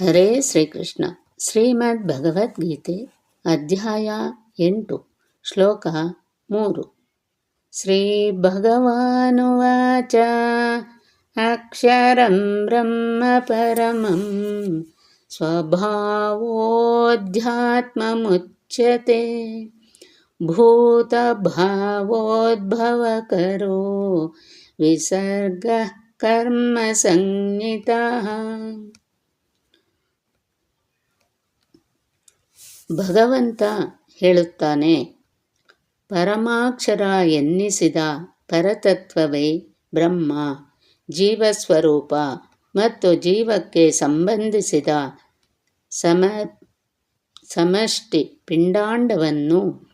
ಹರೇ ಶ್ರೀಕೃಷ್ಣ ಶ್ರೀಮದ್ ಭಗವದ್ಗೀತೆ ಅಧ್ಯಾಯ ಎಂಟು ಶ್ಲೋಕ ಮೂರು ಶ್ರೀ ಭಗವಾನುವಾಚ ಅಕ್ಷರಂ ಬ್ರಹ್ಮ ಪರಮಂ ಸ್ವಭಾವೋಧ್ಯಾತ್ಮಮುಚ್ಯತೆ ಭೂತಭಾವೋದ್ಭವಕರೋ ವಿಸರ್ಗ ಭಗವಂತ ಹೇಳುತ್ತಾನೆ, ಪರಮಾಕ್ಷರ ಎನ್ನಿಸಿದ ಪರತತ್ವವೇ ಬ್ರಹ್ಮ, ಜೀವಸ್ವರೂಪ ಮತ್ತು ಜೀವಕ್ಕೆ ಸಂಬಂಧಿಸಿದ ಸಮ, ಸಮಷ್ಟಿ ಪಿಂಡಾಂಡವನ್ನು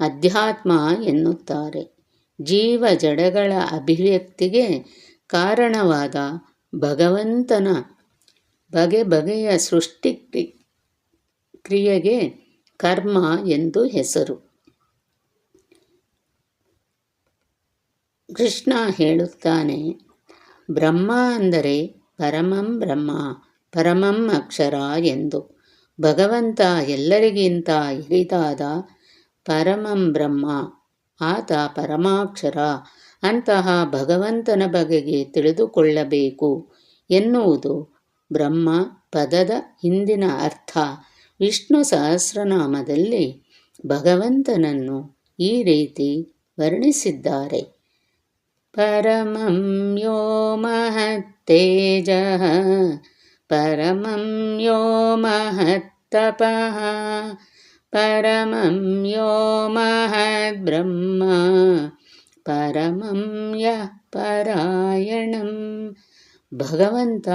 ಅಧ್ಯಾತ್ಮ ಎನ್ನುತ್ತಾರೆ. ಜೀವ ಜಡಗಳ ಅಭಿವ್ಯಕ್ತಿಗೆ ಕಾರಣವಾದ ಭಗವಂತನ ಬಗೆ ಬಗೆಯ ಸೃಷ್ಟಿ ಕ್ರಿಯೆಗೆ ಕರ್ಮ ಎಂದು ಹೆಸರು. ಕೃಷ್ಣ ಹೇಳುತ್ತಾನೆ, ಬ್ರಹ್ಮ ಅಂದರೆ ಪರಮಂ ಬ್ರಹ್ಮ, ಪರಮಂ ಅಕ್ಷರ ಎಂದು. ಭಗವಂತ ಎಲ್ಲರಿಗಿಂತ ಹಿರಿದಾದ ಪರಮಂ ಬ್ರಹ್ಮ, ಆತ ಪರಮಾಕ್ಷರ, ಅಂತಹ ಭಗವಂತನ ಬಗೆಗೆ ತಿಳಿದುಕೊಳ್ಳಬೇಕು ಎನ್ನುವುದು ಬ್ರಹ್ಮ ಪದದ ಹಿಂದಿನ ಅರ್ಥ. ವಿಷ್ಣು ಸಹಸ್ರನಾಮದಲ್ಲಿ ಭಗವಂತನನ್ನು ಈ ರೀತಿ ವರ್ಣಿಸಿದ್ದಾರೆ. ಪರಮಂ ಯೋ ಮಹತ್ತೇಜ, ಪರಮಂ ಯೋ ಮಹತ್ತಪಃ, ಪರಮಂ ಯೋ ಮಹದ್ಬ್ರಹ್ಮ, ಪರಮಂ ಯಃ ಪರಾಯಣಂ. ಭಗವಂತ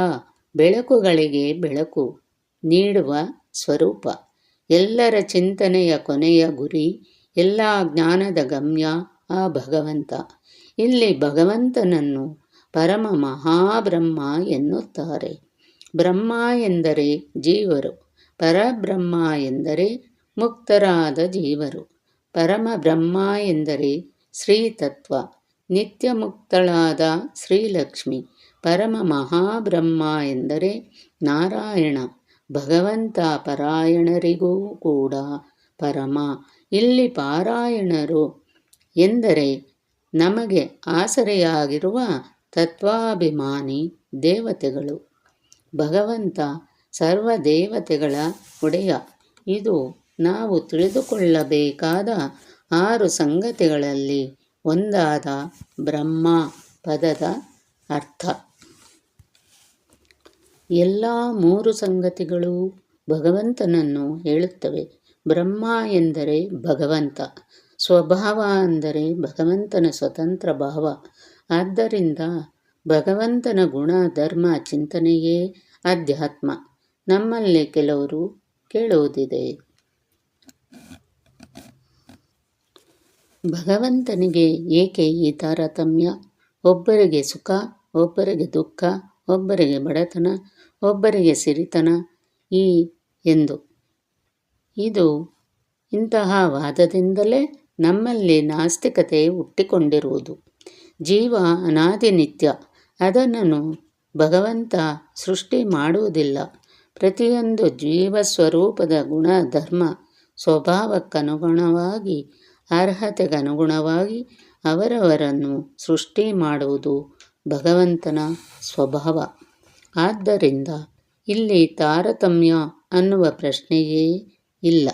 ಬೆಳಕುಗಳಿಗೆ ಬೆಳಕು ನೀಡುವ ಸ್ವರೂಪ. ಎಲ್ಲರ ಚಿಂತನೆಯ ಕೊನೆಯ ಗುರಿ, ಎಲ್ಲ ಜ್ಞಾನದ ಗಮ್ಯ ಆ ಭಗವಂತ. ಇಲ್ಲಿ ಭಗವಂತನನ್ನು ಪರಮ ಮಹಾಬ್ರಹ್ಮ ಎನ್ನುತ್ತಾರೆ. ಬ್ರಹ್ಮ ಎಂದರೆ ಜೀವರು, ಪರಬ್ರಹ್ಮ ಎಂದರೆ ಮುಕ್ತರಾದ ಜೀವರು. ಪರಮ ಬ್ರಹ್ಮ ಎಂದರೆ ಶ್ರೀತತ್ವ, ನಿತ್ಯ ಮುಕ್ತಳಾದ ಶ್ರೀಲಕ್ಷ್ಮಿ. ಪರಮ ಮಹಾಬ್ರಹ್ಮ ಎಂದರೆ ನಾರಾಯಣ. ಭಗವಂತ ಪರಾಯಣರಿಗೂ ಕೂಡ ಪರಮ. ಇಲ್ಲಿ ಪಾರಾಯಣರು ಎಂದರೆ ನಮಗೆ ಆಸರೆಯಾಗಿರುವ ತತ್ವಾಭಿಮಾನಿ ದೇವತೆಗಳು. ಭಗವಂತ ಸರ್ವ ದೇವತೆಗಳ ಒಡೆಯ. ಇದು ನಾವು ತಿಳಿದುಕೊಳ್ಳಬೇಕಾದ ಆರು ಸಂಗತಿಗಳಲ್ಲಿ ಒಂದಾದ ಬ್ರಹ್ಮ ಪದದ ಅರ್ಥ. ಎಲ್ಲ ಮೂರು ಸಂಗತಿಗಳು ಭಗವಂತನನ್ನು ಹೇಳುತ್ತವೆ. ಬ್ರಹ್ಮ ಎಂದರೆ ಭಗವಂತ, ಸ್ವಭಾವ ಅಂದರೆ ಭಗವಂತನ ಸ್ವತಂತ್ರ ಭಾವ. ಆದ್ದರಿಂದ ಭಗವಂತನ ಗುಣ, ಧರ್ಮ, ಚಿಂತನೆಯೇ ಅಧ್ಯಾತ್ಮ. ನಮ್ಮಲ್ಲಿ ಕೆಲವರು ಕೇಳುವುದಿದೆ. ಭಗವಂತನಿಗೆ ಏಕೆ ಈ ತಾರತಮ್ಯ? ಒಬ್ಬರಿಗೆ ಸುಖ, ಒಬ್ಬರಿಗೆ ದುಃಖ ಒಬ್ಬರಿಗೆ ಬಡತನ, ಒಬ್ಬರಿಗೆ ಸಿರಿತನ, ಈ ಎಂದು. ಇದು ಇಂತಹ ವಾದದಿಂದಲೇ ನಮ್ಮಲ್ಲಿ ನಾಸ್ತಿಕತೆ ಹುಟ್ಟಿಕೊಂಡಿರುವುದು. ಜೀವ ಅನಾದಿ ನಿತ್ಯ ಅದನ್ನು ಭಗವಂತ ಸೃಷ್ಟಿ ಮಾಡುವುದಿಲ್ಲ. ಪ್ರತಿಯೊಂದು ಜೀವ ಸ್ವರೂಪದ ಗುಣ, ಧರ್ಮ, ಸ್ವಭಾವಕ್ಕನುಗುಣವಾಗಿ, ಅರ್ಹತೆಗನುಗುಣವಾಗಿ ಅವರವರನ್ನು ಸೃಷ್ಟಿ ಮಾಡುವುದು ಭಗವಂತನ ಸ್ವಭಾವ. ಆದ್ದರಿಂದ ಇಲ್ಲಿ ತಾರತಮ್ಯ ಅನ್ನುವ ಪ್ರಶ್ನೆಯೇ ಇಲ್ಲ.